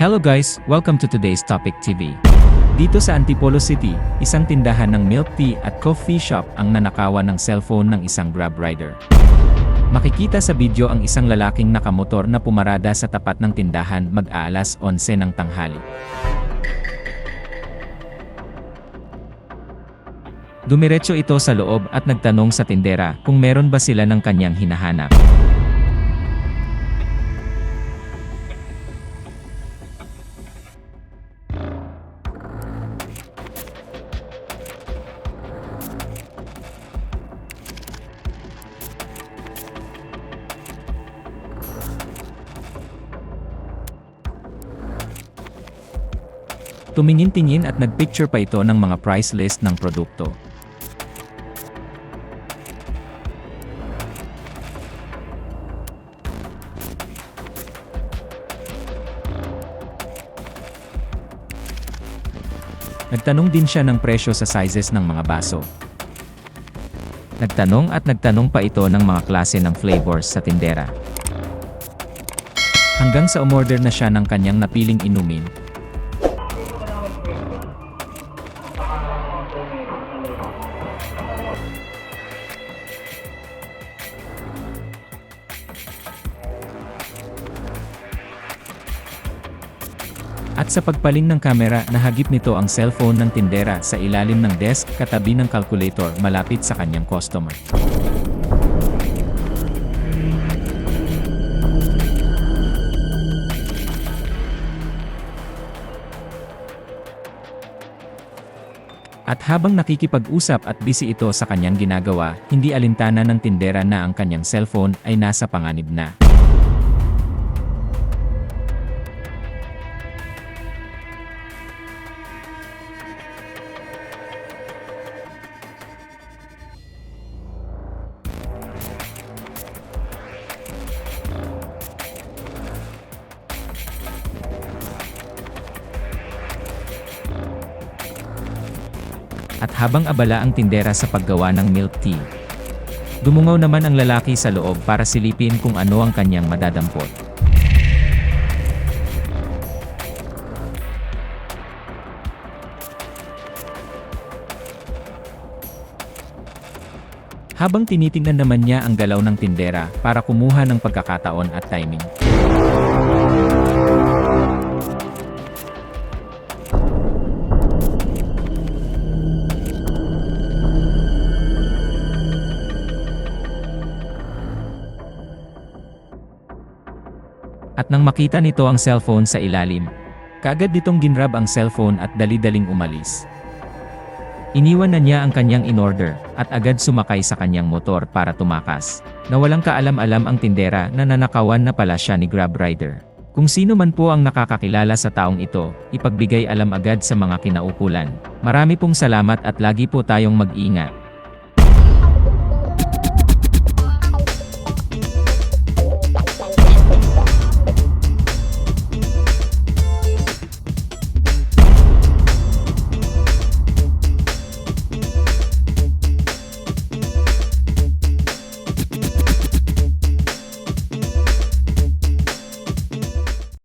Hello guys, welcome to today's Topic TV. Dito sa Antipolo City, isang tindahan ng milk tea at coffee shop ang nanakawan ng cellphone ng isang grab rider. Makikita sa video ang isang lalaking nakamotor na pumarada sa tapat ng tindahan mag-aalas 11 ng tanghali. Dumiretso ito sa loob at nagtanong sa tindera kung meron ba sila ng kanyang hinahanap. Tumingin-tingin at nagpicture pa ito ng mga price list ng produkto. Nagtanong din siya ng presyo sa sizes ng mga baso. Nagtanong at nagtanong pa ito ng mga klase ng flavors sa tindera. Hanggang sa umorder na siya ng kanyang napiling inumin, At sa pagpaling ng kamera, nahagip nito ang cellphone ng tindera sa ilalim ng desk katabi ng calculator malapit sa kanyang customer. At habang nakikipag-usap at busy ito sa kanyang ginagawa, hindi alintana ng tindera na ang kanyang cellphone ay nasa panganib na. At habang abala ang tindera sa paggawa ng milk tea, dumungaw naman ang lalaki sa loob para silipin kung ano ang kanyang madadampot. Habang tinitingnan naman niya ang galaw ng tindera para kumuha ng pagkakataon at timing. At nang makita nito ang cellphone sa ilalim, kaagad ditong ginrab ang cellphone at dali-daling umalis. Iniwan na niya ang kanyang in-order at agad sumakay sa kanyang motor para tumakas. Na walang kaalam-alam ang tindera na nanakawan na pala siya ni Grab Rider. Kung sino man po ang nakakakilala sa taong ito, ipagbigay alam agad sa mga kinaukulan. Marami pong salamat at lagi po tayong mag-ingat.